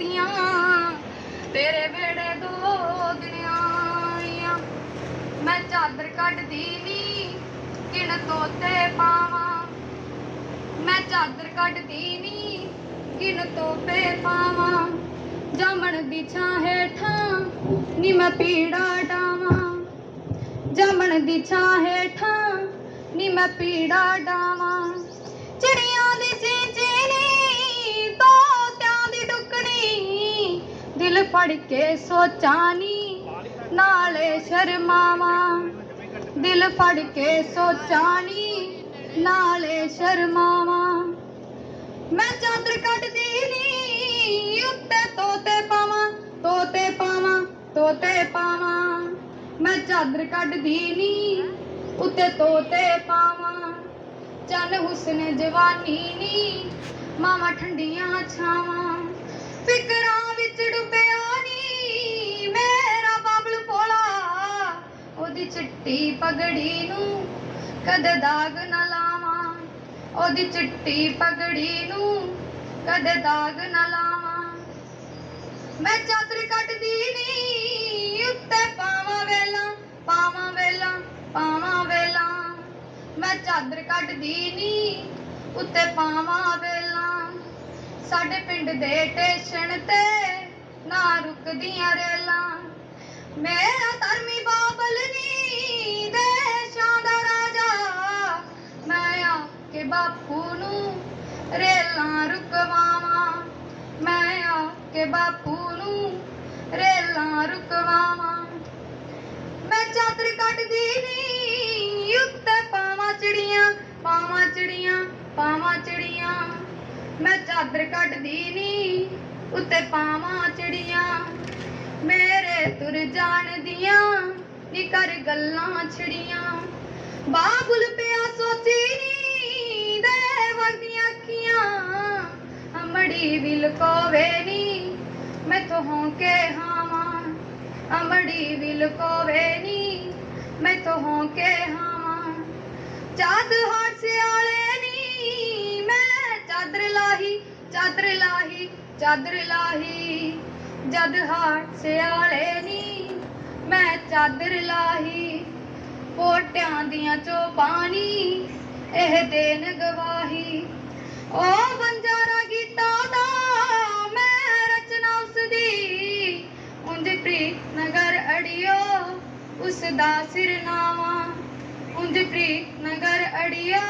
ਸੁੱਤੀਆਂ ਤੇਰੇ ਵੇੜੇ ਦੋ ਦਿਨ ਮੈਂ ਚਾਦਰ ਕੱਢਦੀ ਨੀ, ਕਿਣ ਤੋਤੇ ਪਾਵਾਂ। ਮੈਂ ਚਾਦਰ ਕੱਢਦੀ ਨੀ, ਕਿਣ ਤੋਪੇ ਪਾਵਾਂ। ਜਾਮਣ ਦੀ ਛਾਂ ਹੇਠਾਂ, ਨੀ ਮੈਂ ਪੀੜਾ ਡਾਵਾਂ। ਜਾਮਣ ਦੀ ਛਾਂ ਹੇਠਾਂ, ਨੀ ਮੈਂ ਪੀੜਾ ਡਾਵਾਂ। ਫੜ ਕੇ ਸੋਚਾਂ ਨੀ ਨਾਲੇ ਸ਼ਰਮਾਵਾਂ। ਦਿਲ ਫੜ ਕੇ ਸੋਚਾਂ ਨੀ ਨਾਲੇ ਸ਼ਰਮਾਵਾਂ। ਮੈਂ ਚਾਦਰ ਕੱਢਦੀ ਨੀ, ਉੱਤੇ ਤੋਤੇ ਪਾਵਾਂ ਤੋਤੇ ਪਾਵਾਂ ਤੋਤੇ ਪਾਵਾਂ। ਮੈਂ ਚਾਦਰ ਕੱਢਦੀ ਨੀ, ਉੱਤੇ ਤੋਤੇ ਪਾਵਾਂ। ਚੰਨ ਹੁਸਨ ਜਵਾਨੀ ਨੀ, ਮਾਵਾਂ ਠੰਡੀਆਂ ਛਾਵਾਂ। ਫਿਕਰਾਂ ਵਿੱਚ ਡੁੱਬੇ ਉਹਦੀ ਚਿੱਟੀ ਪਗੜੀ ਨੂੰ ਕਦੇ ਦਾਗ ਨਾ ਲਾਵਾਂ? ਉਹਦੀ ਚਿੱਟੀ ਪਗੜੀ ਨੂੰ ਕਦੇ ਦਾਗ ਨਾ ਲਾਵਾਂ? ਮੈਂ ਚਾਦਰ ਕੱਢਦੀ ਨੀ, ਉੱਤੇ ਪਾਵਾਂ ਵੇਲਾ ਪਾਵਾਂ ਵੇਲਾ ਪਾਵਾਂ ਵੇਲਾ। ਮੈਂ ਚਾਦਰ ਕੱਢਦੀ ਨੀ, ਉੱਤੇ ਪਾਵਾਂ ਵੇਲਾ। ਸਾਡੇ ਪਿੰਡ ਦੇ ਟੇਸ਼ਨ ਤੇ ਨਾ ਰੁਕਦੀਆਂ ਰੇਲਾਂ। ਕੇ ਬਾਪੂ ਨੂੰ ਰੇਲਾਂ ਰੁਕਵਾਵਾਂ। ਮੈਂ ਆ ਕੇ ਬਾਪੂ ਨੂੰ ਰੇਲਾਂ ਰੁਕਵਾਵਾਂ। ਮੈਂ ਚਾਦਰ ਕੱਢਦੀ ਨੀ, ਉੱਤੇ ਪਾਵਾਂ ਚਿੜੀਆਂ ਪਾਵਾਂ ਚਿੜੀਆਂ ਪਾਵਾਂ ਚਿੜੀਆਂ। ਮੈਂ ਚਾਦਰ ਕੱਢਦੀ ਨੀ, ਉੱਤੇ ਪਾਵਾਂ ਚਿੜੀਆਂ। ਮੇਰੇ ਤੁਰ ਜਾਣ ਦੀਆਂ ਨੀ ਕਰ ਗੱਲਾਂ ਛੜੀਆਂ। ਅਮੜੀ ਵਿਲ ਕੋਵੇ ਨੀ, ਮੈਥੋਂ ਹੌਂਕੇ ਹਾਵਾਂ ਅਮੜੀ ਵਿਲ ਨੀ, ਮੈਥੋਂ ਹੌਂਕੇ ਹਾਵਾਂ ਚਾਦ ਹਾਰ ਸਿਆਲੇ ਨੀ, ਮੈਂ ਚਾਦਰ ਲਾਹੀ ਚਾਦਰ ਲਾਹੀ ਚਾਦਰ ਲਾਹੀ, ਜਦ ਹਾਰ ਸਿਆਲੇ ਨੀ, ਮੈਂ ਚਾਦਰ ਲਾਹੀ, ਪੋਟਿਆਂ ਦੀਆਂ ਚੋ ਪਾਣੀ ਇਹ ਦੇਨ ਗਵਾਹੀ ਓ ਨਗਰ ਅੜਿਓ ਉਸ ਦਾ ਸਿਰਨਾਵਾ ਉਂਝ ਪ੍ਰੀਤ ਨਗਰ ਅੜਿਓ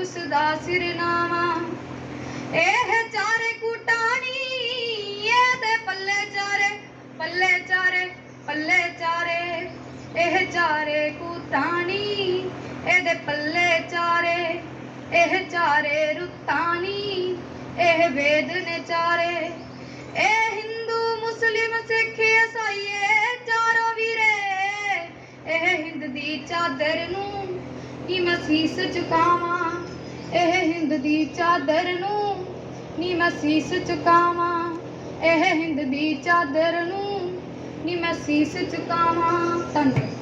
ਉਸ ਦਾ ਸਿਰਨਾਵਾ ਇਹ ਚਾਰੇ ਕੁਟਾਣੀ ਇਹਦੇ ਪੱਲੇ ਚਾਰੇ ਪੱਲੇ ਚਾਰੇ ਪੱਲੇ ਚਾਰੇ। ਇਹ ਚਾਰੇ ਕੁਟਾਣੀ, ਇਹਦੇ ਪੱਲੇ ਚਾਰੇ। ਇਹ ਚਾਰੇ ਰੁੱਤਾਨੀ ਇਹ ਵੇਦ ਨੇ ਚਾਰੇ। ਇਹ ਦੀ ਚਾਦਰ ਨੂੰ ਨੀ ਮੈਂ ਸੀਸ ਝੁਕਾਵਾਂ ਇਹ ਹਿੰਦ ਦੀ ਚਾਦਰ ਨੂੰ ਨੀ ਮੈਂ ਸੀਸ ਝੁਕਾਵਾਂ ਇਹ ਹਿੰਦ ਦੀ ਚਾਦਰ ਨੂੰ ਨੀ ਮੈਂ ਸੀਸ ਝੁਕਾਵਾਂ ਧੰਨਵਾਦ।